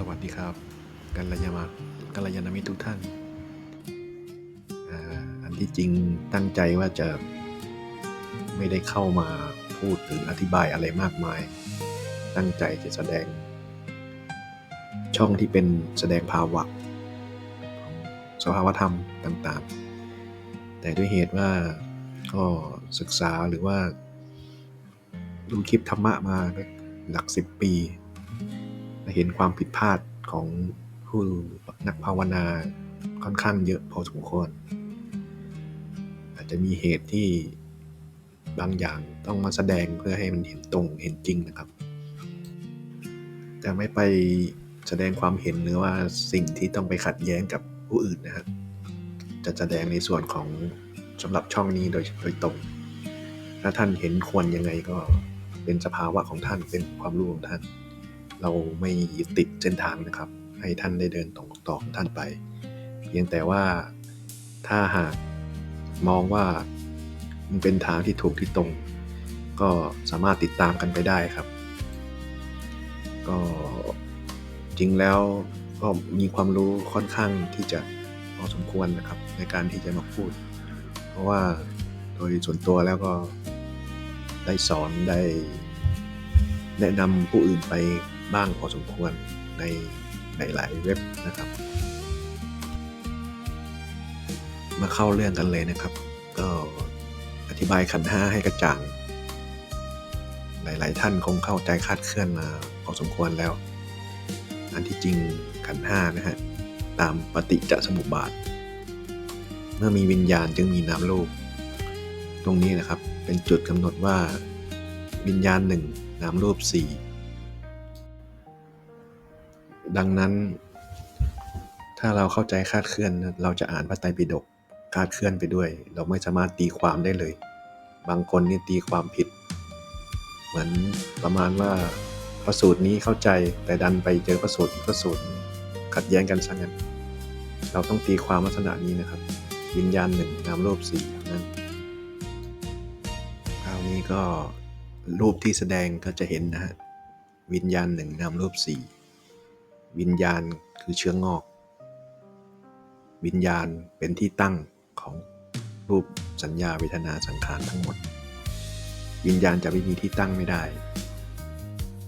สวัสดีครับ กัลยามากัลยาณมิตรทุกท่าน อันที่จริงตั้งใจว่าจะไม่ได้เข้ามาพูดหรืออธิบายอะไรมากมาย ตั้งใจจะแสดง ช่องที่เป็นแสดงภาวะ สภาวธรรมต่างๆ แต่ด้วยเหตุว่าก็ศึกษาหรือว่าดูคลิปธรรมะมาหลักสิบปี เห็นความผิดพลาดของผู้นักภาวนาค่อนข้างเยอะพอสมควร อาจจะมีเหตุที่บางอย่างต้องมาแสดงเพื่อให้มันเห็นตรงเห็นจริงนะครับ แต่ไม่ไปแสดงความเห็นหรือว่าสิ่งที่ต้องไปขัดแย้งกับผู้อื่นนะฮะจะแสดงในส่วนของสำหรับช่องนี้โดยโดยตรง ถ้าท่านเห็นควรยังไงก็เป็นสภาวะของท่านเป็นความรู้ของท่าน เราไม่ยึดติดเส้นทางนะครับ ให้ท่านได้เดินตรงต่อของท่านไป เพียงแต่ว่าถ้าหากมองว่ามันเป็นทางที่ถูกที่ตรง ก็สามารถติดตามกันไปได้ครับ ก็จริงแล้วก็มีความรู้ค่อนข้างที่จะพอสมควรนะครับ ในการที่จะมาพูด เพราะว่าโดยส่วนตัวแล้วก็ได้สอนได้แนะนำผู้อื่นไป บ้างพอสมควรในหลายๆเว็บนะครับ มาเข้าเรื่องกันเลยนะครับ ก็อธิบายขันห้าให้กระจ่าง หลาย ๆ ท่านคงเข้าใจคาดเคลื่อนมาพอสมควรแล้ว อันที่จริงขันห้านะฮะตามปฏิจจสมุปบาท เมื่อมีวิญญาณจึงมีนามรูปตรงนี้นะครับเป็นจุดกำหนดว่าวิญญาณหนึ่งนามรูปสี่ ดังนั้น ถ้าเราเข้าใจคาดเคลื่อน เราจะอ่านพระไตรปิฎกคาดเคลื่อนไปด้วย เราไม่สามารถตีความได้เลย บางคนนี่ตีความผิด เหมือนประมาณว่าพระสูตรนี้เข้าใจแต่ดันไปเจอพระสูตรอีกพระสูตรขัดแย้งกันซะงั้น เราต้องตีความลักษณะนี้นะครับ วิญญาณหนึ่งนามรูปสี่นั้นคราวนี้ก็รูปที่แสดงก็จะเห็นนะฮะวิญญาณหนึ่งนามรูปสี่ วิญญาณคือเชื้องอก วิญญาณเป็นที่ตั้งของรูปสัญญาเวทนาสังขารทั้งหมด วิญญาณจะไม่มีที่ตั้งไม่ได้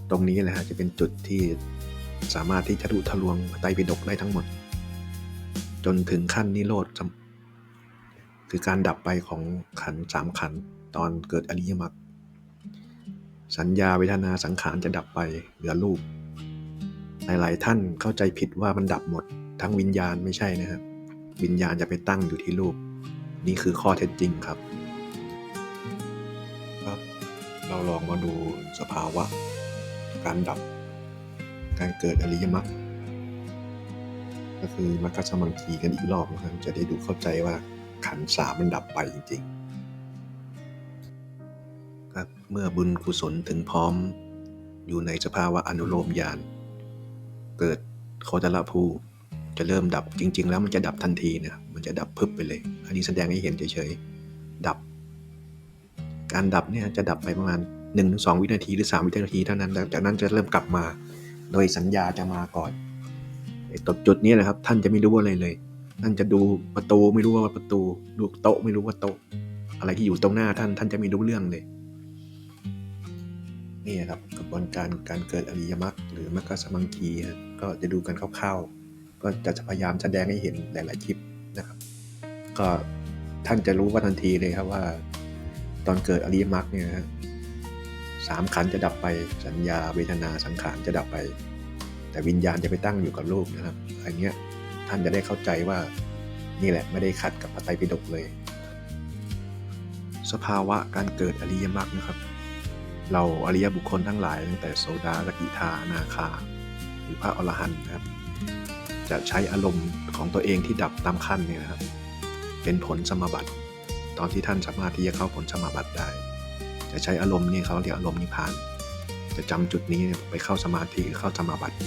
ตรงนี้แหละฮะจะเป็นจุดที่สามารถที่จะทะลุทะลวงไตรปิฎกได้ทั้งหมด จนถึงขั้นนิโรธคือการดับไปของขันสามขันตอนเกิดอริยมรรคสัญญาเวทนาสังขารจะดับไปเหลือรูป หลาย ๆ ท่านเข้าใจผิดว่ามันดับหมด ทั้งวิญญาณไม่ใช่นะครับ วิญญาณจะไปตั้งอยู่ที่รูป นี่คือข้อเท็จจริงครับ ครับ เราลองมาดูสภาวะ การดับ การเกิดอริยมรรคก็คือมรรคสมังคีกันอีกรอบนะครับ จะได้ดูเข้าใจว่าขันธ์สามมันดับไปจริง ๆ ครับเมื่อบุญกุศลถึงพร้อม อยู่ในสภาวะอนุโลมญาณ เกิดโคตรภูจะเริ่มดับจริง ๆ แล้วมันจะดับทันทีนะมันจะดับพึบไปเลย อันนี้แสดงให้เห็นเฉยๆดับ การดับเนี่ยจะดับไปประมาณ1นถึงสวินาทีหรือ 3 วินาทีเท่านั้นจากนั้นจะเริ่มกลับมา โดยสัญญาจะมาก่อนตรงจุดนี้นะครับ ท่านจะไม่รู้อะไรเลย ท่านจะดูประตูไม่รู้ว่าประตู ดูโต๊ะไม่รู้ว่าโต๊ะ อะไรที่อยู่ตรงหน้าท่านท่านจะไม่รู้เรื่องเลยนี่ครับกระบวนการการเกิดอริยมรรคหรือมรรคสมังคีฮะ ก็จะดูกันคร่าวๆ ก็จะพยายามแสดงให้เห็นหลายๆคลิปนะครับ ก็ท่านจะรู้ว่าทันทีเลยครับว่า ตอนเกิดอริยมรรคเนี่ยฮะสามขันจะดับไปสัญญาเวทนาสังขารจะดับไป แต่วิญญาณจะไปตั้งอยู่กับรูปนะครับอันเนี้ยท่านจะได้เข้าใจว่านี่แหละไม่ได้ขัดกับพระไตรปิฎกเลย สภาวะการเกิดอริยมรรคนะครับ เราอริยบุคคลทั้งหลายตั้งแต่โสดาสกิทานาคา รือพระอรหันต์นะครับ จะใช้อารมณ์ของตัวเองที่ดับตามขั้นเนี่ยนะครับ เป็นผลสมบัติ ตอนที่ท่านสามารถที่จะเข้าผลสมบัติได้ จะใช้อารมณ์นี่เขาเรียกอารมณ์นิพพาน จะจำจุดนี้ไปเข้าสมาธิเข้าสมาบัติ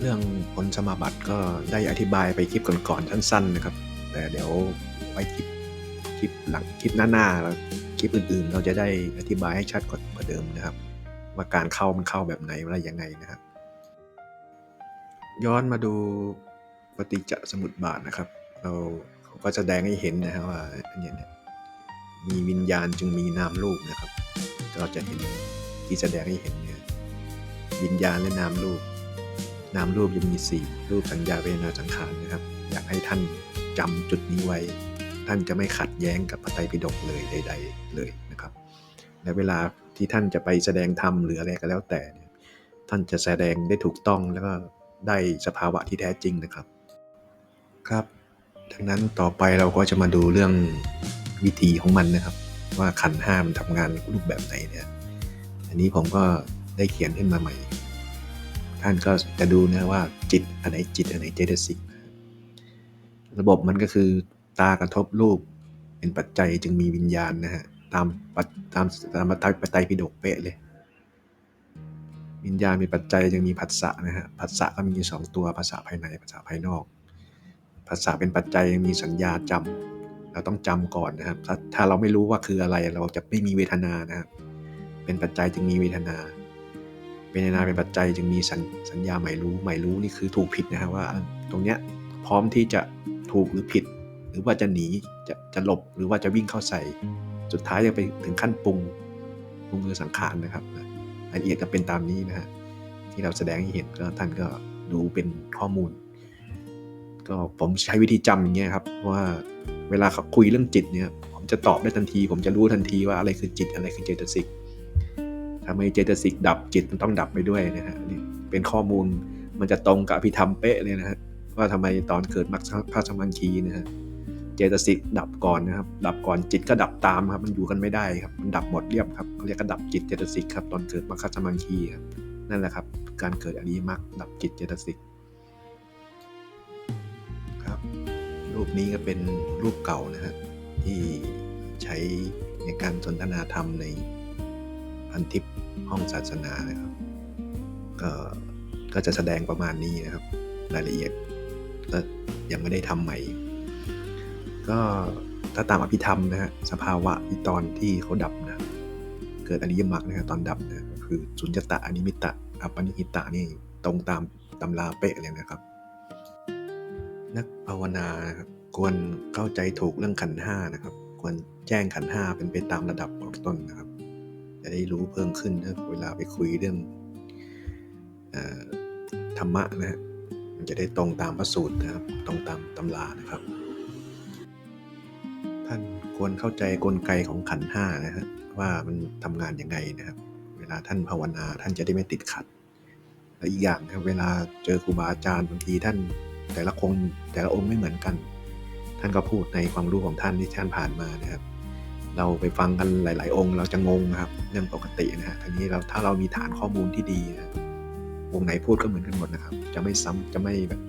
เรื่องผลสมาบัติก็ได้อธิบายไปคลิปก่อนๆสั้นๆนะครับ แต่เดี๋ยวไว้คลิปคลิปหลังคลิปหน้าๆแล้วคลิปอื่นๆ เราจะได้อธิบายให้ชัดกว่าเดิมนะครับ ว่าการเข้ามันเข้าแบบไหนอะไรยังไงนะครับย้อนมาดูปฏิจจสมุปบาทนะครับ เราเขาก็แสดงให้เห็นนะฮะว่าอันเนี้ยเนี่ยมีวิญญาณจึงมีนามรูปนะครับก็จะเห็นที่แสดงให้เห็นเนี่ยวิญญาณและนามรูป นามรูปยังมีสี่รูปสัญญาเวนาสังขารนะครับ อยากให้ท่านจำจุดนี้ไว้ ท่านจะไม่ขัดแย้งกับพระไตรปิฎกเลยใด ๆ เลยนะครับและเวลา ที่ท่านจะไปแสดงธรรมหรืออะไรก็แล้วแต่เนี่ยท่านจะแสดงได้ถูกต้องแล้วก็ได้สภาวะที่แท้จริงนะครับ ครับดังนั้นต่อไปเราก็จะมาดูเรื่องวิธีของมันนะครับ ว่าขันธ์ห้ามันทำงานรูปแบบไหนเนี่ยอันนี้ผมก็ได้เขียนขึ้นมาใหม่ ท่านก็จะดูนะว่าจิตอันไหนจิตอันไหนเจตสิกระบบมันก็คือตากระทบรูปเป็นปัจจัยจึงมีวิญญาณนะฮะ ตามปัจตามตามปัจจัยปิฎกเป๊ะเลยวิญญาณมีปัจจัยจึงมีผัสสะนะฮะผัสสะก็มีสองตัวภาษาภายในภาษาภายนอกภาษาเป็นปัจจัยยังมีสัญญาจำเราต้องจำก่อนนะครับถ้าถ้าเราไม่รู้ว่าคืออะไรเราจะไม่มีเวทนานะครับเป็นปัจจัยจึงมีเวทนาเวทนาเป็นปัจจัยจึงมีสัญสญญาหมายรู้หมายรู้นี่คือถูกผิดนะฮะว่า ตรงเนี้ยพร้อมที่จะถูกหรือผิด หรือว่าจะหนีจะจะหลบหรือว่าจะวิ่งเข้าใส่ สุดท้ายจะไปถึงขั้นปรุงปรุงคือสังขารนะครับรายละเอียดก็เป็นตามนี้นะฮะที่เราแสดงให้เห็นก็ท่านก็ดูเป็นข้อมูล ก็ผมใช้วิธีจำอย่างเงี้ยครับว่าเวลาเขาคุยเรื่องจิตเนี่ย ผมจะตอบได้ทันที ผมจะรู้ทันทีว่าอะไรคือจิตอะไรคือเจตสิกถ้าไม่เจตสิกดับจิตมันต้องดับไปด้วยนะฮะนี่เป็นข้อมูลมันจะตรงกับอภิธรรมเป๊ะเลยนะฮะว่าทำไมตอนเกิดมรรคพระสมังคีนะฮะ จตสิกดับก่อนนะครับ ดับก่อนจิตก็ดับตามครับ มันอยู่กันไม่ได้ครับ มันดับหมดเรียบครับเขาเรียกกระดับจิตเจตสิกครับ ตอนเกิดมรรคสมังคีครับ นั่นแหละครับ การเกิดอริยมรรคดับจิตเจตสิกครับ รูปนี้ก็เป็นรูปเก่านะฮะที่ใช้ในการสนทนาธรรมในพันทิปห้องศาสนานะครับ ก็ก็จะแสดงประมาณนี้นะครับ รายละเอียดก็ยังไม่ได้ทำใหม่ ก็ถ้าตามอภิธรรมนะฮะสภาวะที่ตอนที่เขาดับนะเกิดอริยมรรคนะฮะตอนดับนะก็คือสุญญตะอนิมิตะอัปนิหิตะนี่ตรงตามตำราเป๊ะเลยนะครับ นักภาวนานะครับควรเข้าใจถูกเรื่องขันห้านะครับ ควรแจ้งขันห้าเป็นไปตามระดับของต้นนะครับ จะได้รู้เพิ่มขึ้นนะเวลาไปคุยเรื่องอธรรมะนะฮะมันจะได้ตรงตามพระสูตรนะครับ ตรงตามตำรานะครับ ควรเข้าใจกลไกของขันห้านะฮะว่ามันทำงานยังไงนะครับ เวลาท่านภาวนาท่านจะได้ไม่ติดขัด และอีกอย่างนะครับเวลาเจอครูบาอาจารย์บางทีท่านแต่ละคนแต่ละองค์ไม่เหมือนกัน ท่านก็พูดในความรู้ของท่านที่ท่านผ่านมานะครับ เราไปฟังกันหลาย ๆ องค์เราจะงงนะครับเรื่องปกตินะฮะทีนี้เราถ้าเรามีฐานข้อมูลที่ดีนะองค์ไหนพูดก็เหมือนกันหมดนะครับ จะไม่ซ้ำจะไม่แบบ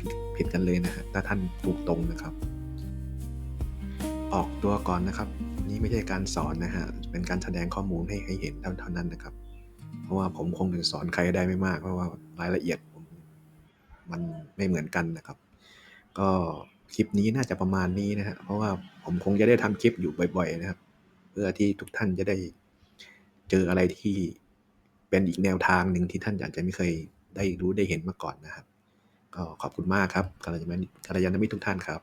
ผิดผิดกันเลยนะฮะถ้าท่านถูกตรงนะครับ ออกตัวก่อนนะครับ นี่ไม่ใช่การสอนนะฮะ เป็นการแสดงข้อมูลให้ให้เห็นเท่านั้นนะครับ เพราะว่าผมคงจะสอนใครได้ไม่มาก เพราะว่ารายละเอียดผมมันไม่เหมือนกันนะครับ ก็คลิปนี้น่าจะประมาณนี้นะฮะ เพราะว่าผมคงจะได้ทำคลิปอยู่บ่อย ๆ นะครับ เพื่อที่ทุกท่านจะได้เจออะไรที่เป็นอีกแนวทางหนึ่งที่ท่านอาจจะไม่เคยได้รู้ได้เห็นมาก่อนนะครับ ก็ขอบคุณมากครับกัลยาณมิตรกัลยาณมิตรทุกท่านครับ